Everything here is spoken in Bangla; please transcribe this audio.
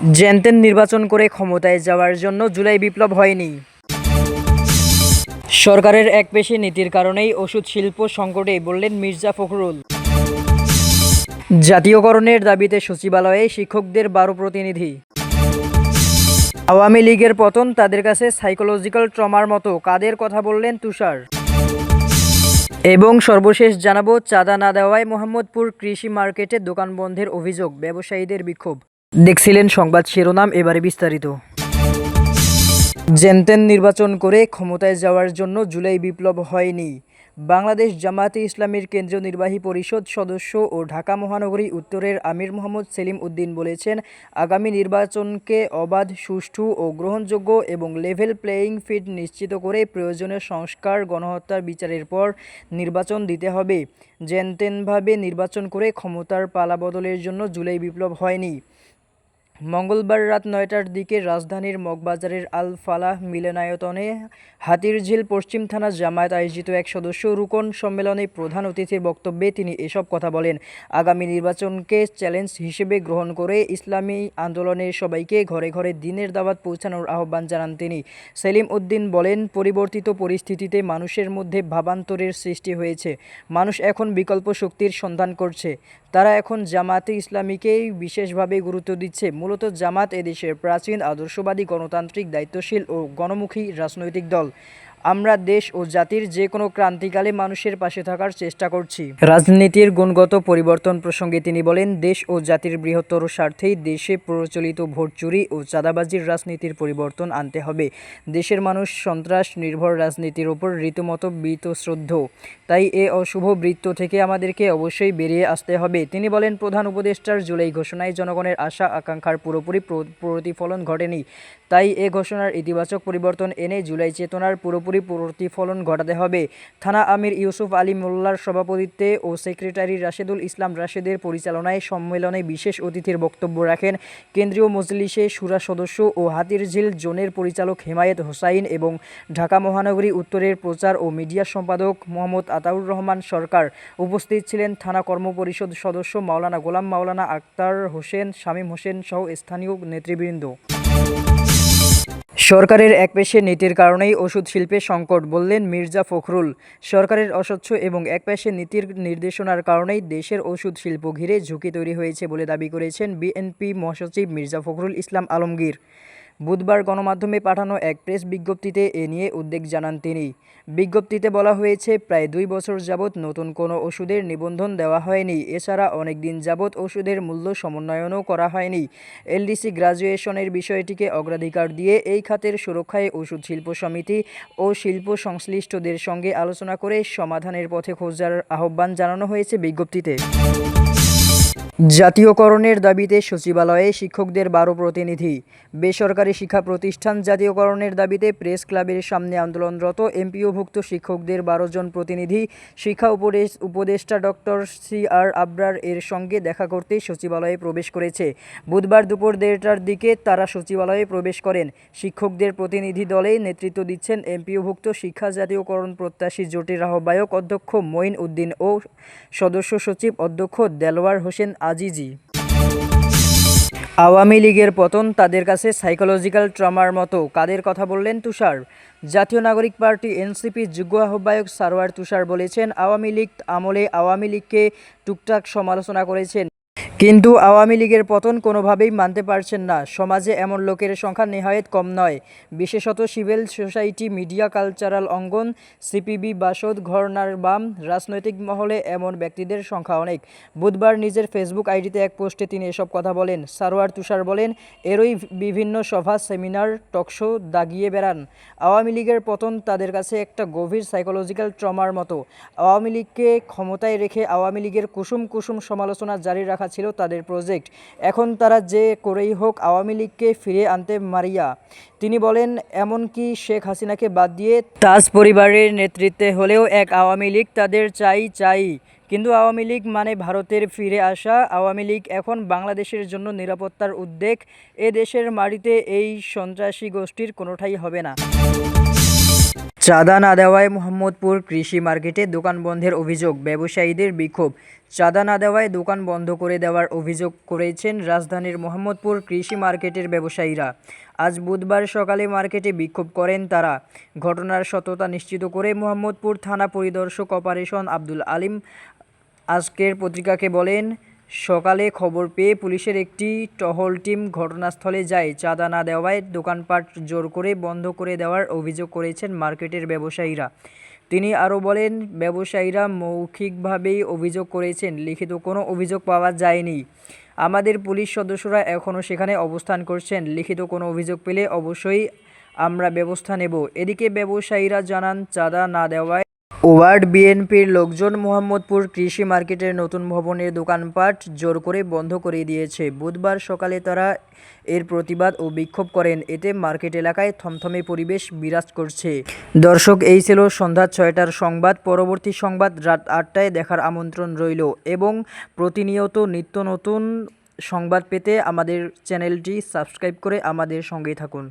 জেনতেন নির্বাচন করে ক্ষমতায় যাওয়ার জন্য জুলাই বিপ্লব হয়নি। সরকারের একপেশে নীতির কারণেই ওষুধ শিল্প সংকটে বললেন মির্জা ফখরুল। জাতীয়করণের দাবিতে সচিবালয়ে শিক্ষকদের বারো প্রতিনিধি। আওয়ামী লীগের পতন তাদের কাছে সাইকোলজিক্যাল ট্রমার মতো, কাদের কথা বললেন তুষার? এবং সর্বশেষ জানাব, চাঁদা না দেওয়ায় মোহাম্মদপুর কৃষি মার্কেটে দোকান বন্ধের অভিযোগ, ব্যবসায়ীদের বিক্ষোভ। দেখছিলেন সংবাদ শিরোনাম, এবারে বিস্তারিত। জেনতেন নির্বাচন করে ক্ষমতায় যাওয়ার জন্য জুলাই বিপ্লব হয়নি। বাংলাদেশ জামায়াতে ইসলামীর কেন্দ্রীয় নির্বাহী পরিষদ সদস্য ও ঢাকা মহানগরী উত্তরের আমির মোহাম্মদ সেলিম উদ্দিন বলেছেন, আগামী নির্বাচনকে অবাধ, সুষ্ঠু ও গ্রহণযোগ্য এবং লেভেল প্লেয়িং ফিল্ড নিশ্চিত করে প্রয়োজনীয় সংস্কার, গণহত্যার বিচারের পর নির্বাচন দিতে হবে। জেনতেনভাবে নির্বাচন করে ক্ষমতার পালাবদলের জন্য জুলাই বিপ্লব হয়নি। মঙ্গলবার রাত নয়টার দিকে রাজধানীর মগবাজারের আল ফালাহ মিলনায়তনে হাতিরঝিল পশ্চিম থানা জামায়াত আয়োজিত এক সদস্য রুকন সম্মেলনে প্রধান অতিথির বক্তব্যে তিনি এসব কথা বলেন। আগামী নির্বাচনকে চ্যালেঞ্জ হিসেবে গ্রহণ করে ইসলামী আন্দোলনের সবাইকে ঘরে ঘরে দিনের দাওয়াত পৌঁছানোর আহ্বান জানান তিনি। সেলিম উদ্দিন বলেন, পরিবর্তিত পরিস্থিতিতে মানুষের মধ্যে ভাবান্তরের সৃষ্টি হয়েছে। মানুষ এখন বিকল্প শক্তির সন্ধান করছে। তারা এখন জামাতে ইসলামীকেই বিশেষভাবে গুরুত্ব দিচ্ছে। মূলত জামাত এদেশের প্রাচীন আদর্শবাদী গণতান্ত্রিক দায়িত্বশীল ও গণমুখী রাজনৈতিক দল। আমরা দেশ ও জাতির যে কোনো ক্রান্তিকালে মানুষের পাশে থাকার চেষ্টা করছি। রাজনীতির গুণগত পরিবর্তন প্রসঙ্গে তিনি বলেন, দেশ ও জাতির বৃহত্তর স্বার্থেই দেশে প্রচলিত ভোট চুরি ও চাঁদাবাজির রাজনীতির পরিবর্তন আনতে হবে। দেশের মানুষ সন্ত্রাস, নির্ভর রাজনীতির ওপর রীতিমতো বীতশ্রদ্ধ তাই এ অশুভ বৃত্ত থেকে আমাদেরকে অবশ্যই বেরিয়ে আসতে হবে। তিনি বলেন, প্রধান উপদেষ্টার জুলাই ঘোষণায় জনগণের আশা আকাঙ্ক্ষার পুরোপুরি প্র- প্রতিফলন ঘটেনি। তাই এ ঘোষণার ইতিবাচক পরিবর্তন এনে জুলাই চেতনার পুরোপুরি প্রতিফলন ঘটাতে হবে। থানা আমির ইউসুফ আলী মোল্লার সভাপতিত্বে ও সেক্রেটারি রাশেদুল ইসলাম রাশেদের পরিচালনায় সম্মেলনে বিশেষ অতিথির বক্তব্য রাখেন কেন্দ্রীয় মজলিসে সুরা সদস্য ও হাতিরঝিল জোনের পরিচালক হেমায়েত হোসাইন এবং ঢাকা মহানগরী উত্তরের প্রচার ও মিডিয়া সম্পাদক মোহাম্মদ আতাউর রহমান সরকার। উপস্থিত ছিলেন থানা কর্মপরিষদ সদস্য মাওলানা গোলাম মাওলানা আক্তার হোসেন, শামীম হোসেন সহ স্থানীয় নেতৃবৃন্দ। সরকারের একপেশে নীতির কারণেই ওষুধ শিল্পে সংকট বললেন মির্জা ফখরুল। সরকারের অস্বচ্ছ এবং একপেশে নীতির নির্দেশনার কারণেই দেশের ওষুধ শিল্প ঘিরে ঝুঁকি তৈরি হয়েছে বলে দাবি করেছেন বিএনপি মহাসচিব মির্জা ফখরুল ইসলাম আলমগীর। বুধবার গণমাধ্যমে পাঠানো এক প্রেস বিজ্ঞপ্তিতে এ নিয়ে উদ্বেগ জানান তিনি। বিজ্ঞপ্তিতে বলা হয়েছে, প্রায় দুই বছর যাবৎ নতুন কোনো ওষুধের নিবন্ধন দেওয়া হয়নি। এছাড়া অনেক দিন যাবৎ ওষুধের মূল্য সমন্বয়নও করা হয়নি। এলডিসি গ্রাজুয়েশনের বিষয়টিকে অগ্রাধিকার দিয়ে এই খাতের সুরক্ষায় ওষুধ শিল্প সমিতি ও শিল্প সংশ্লিষ্টদের সঙ্গে আলোচনা করে সমাধানের পথে খোঁজার আহ্বান জানানো হয়েছে বিজ্ঞপ্তিতে। জাতীয়করণের দাবিতে সচিবালয়ে শিক্ষকদের বারো প্রতিনিধি। বেসরকারি শিক্ষা প্রতিষ্ঠান জাতীয়করণের দাবিতে প্রেস ক্লাবের সামনে আন্দোলনরত এমপিওভুক্ত শিক্ষকদের বারো জন প্রতিনিধি, শিক্ষা উপদেশ উপদেষ্টা ডক্টর সি আর আবরার এর সঙ্গে দেখা করতে সচিবালয়ে প্রবেশ করেছে। বুধবার দুপুর দেড়টার দিকে তারা সচিবালয়ে প্রবেশ করেন। শিক্ষকদের প্রতিনিধি দলে নেতৃত্ব দিচ্ছেন এমপিওভুক্ত শিক্ষা জাতীয়করণ প্রত্যাশী জোটের আহ্বায়ক অধ্যক্ষ মঈন উদ্দিন ও সদস্য সচিব অধ্যক্ষ দেলোয়ার হোসেন আজিজি। আওয়ামী লীগের পতন তাদের কাছে সাইকোলজিক্যাল ট্রমার মতো। কাদের কথা বললেন তুষার? জাতীয় নাগরিক পার্টি এনসিপি যুগ্ম আহ্বায়ক সারোয়ার তুষার বলেছেন, আওয়ামী লীগ আমলে আওয়ামী লীগকে টুকটাক সমালোচনা করেছেন। কিন্তু আওয়ামী লীগের পতন কোনোভাবেই মানতে পারছেন না। সমাজে এমন লোকের সংখ্যা নেহায়েত কম নয়। বিশেষত সিভিল সোসাইটি, মিডিয়া, কালচারাল অঙ্গন, সিপিবি, বাসদ, ঘরনার বাম, রাজনৈতিক মহলে এমন ব্যক্তিদের সংখ্যা অনেক। বুধবার নিজের ফেসবুক আইডিতে এক পোস্টে তিনি এসব কথা বলেন। সারোয়ার তুষার বলেন, এরই বিভিন্ন সভা, সেমিনার টকশো দাগিয়ে বেড়ান। আওয়ামী লীগের পতন তাদের কাছে একটা গভীর সাইকোলজিক্যাল ট্রমার মতো। আওয়ামী লীগকে ক্ষমতায় রেখে আওয়ামী লীগের কুসুম কুসুম সমালোচনা জারি রাখা ছিল তাদের প্রজেক্ট এখন তারা যে করেই হোক, আওয়ামী লীগকে ফিরে আনতে মারিয়া। তিনি বলেন এমনকি শেখ হাসিনাকে বাদ দিয়ে তাজ পরিবারের নেতৃত্বে হলেও এক আওয়ামী লীগ তাদের চাই চাই। কিন্তু আওয়ামী লীগ মানে ভারতের ফিরে আসা। আওয়ামী লীগ এখন বাংলাদেশের জন্য নিরাপত্তার উদ্বেগ। এ দেশের মাটিতে এই সন্ত্রাসী গোষ্ঠীর কোনোটাই হবে না। চাঁদা না দেওয়ায় মোহাম্মদপুর কৃষি মার্কেটে দোকান বন্ধের অভিযোগ, ব্যবসায়ীদের বিক্ষোভ। চাঁদা না দেওয়ায় দোকান বন্ধ করে দেওয়ার অভিযোগ করেছেন রাজধানীর মোহাম্মদপুর কৃষি মার্কেটের ব্যবসায়ীরা। আজ বুধবার সকালে মার্কেটে বিক্ষোভ করেন তারা। ঘটনার সততা নিশ্চিত করে মোহাম্মদপুর থানা পরিদর্শক অপারেশন আব্দুল আলিম আজকের পত্রিকাকে বলেন সকালে খবর পেয়ে পুলিশের একটি টহল টিম ঘটনাস্থলে যায়। চাঁদা না দেওয়ায় দোকানপাট জোর করে বন্ধ করে দেওয়ার অভিযোগ করেছেন মার্কেটের ব্যবসায়ীরা। তিনি আরও বলেন, ব্যবসায়ীরা মৌখিকভাবেই অভিযোগ করেছেন, লিখিত কোনো অভিযোগ পাওয়া যায়নি। আমাদের পুলিশ সদস্যরা এখনও সেখানে অবস্থান করছেন, লিখিত কোনো অভিযোগ পেলে অবশ্যই আমরা ব্যবস্থা নেব। এদিকে ব্যবসায়ীরা জানান, চাঁদা না দেওয়ায় ওয়ার্ড বিএনপির লোকজন মোহাম্মদপুর কৃষি মার্কেটের নতুন ভবনের দোকানপাট জোর করে বন্ধ করে দিয়েছে। বুধবার সকালে তারা এর প্রতিবাদ ও বিক্ষোভ করেন। এতে মার্কেট এলাকায় থমথমে পরিবেশ বিরাজ করছে। দর্শক, এই ছিল সন্ধ্যা ছয়টার সংবাদ। পরবর্তী সংবাদ রাত আটটায় দেখার আমন্ত্রণ রইল এবং প্রতিনিয়ত নিত্য নতুন সংবাদ পেতে আমাদের চ্যানেলটি সাবস্ক্রাইব করে আমাদের সঙ্গেই থাকুন।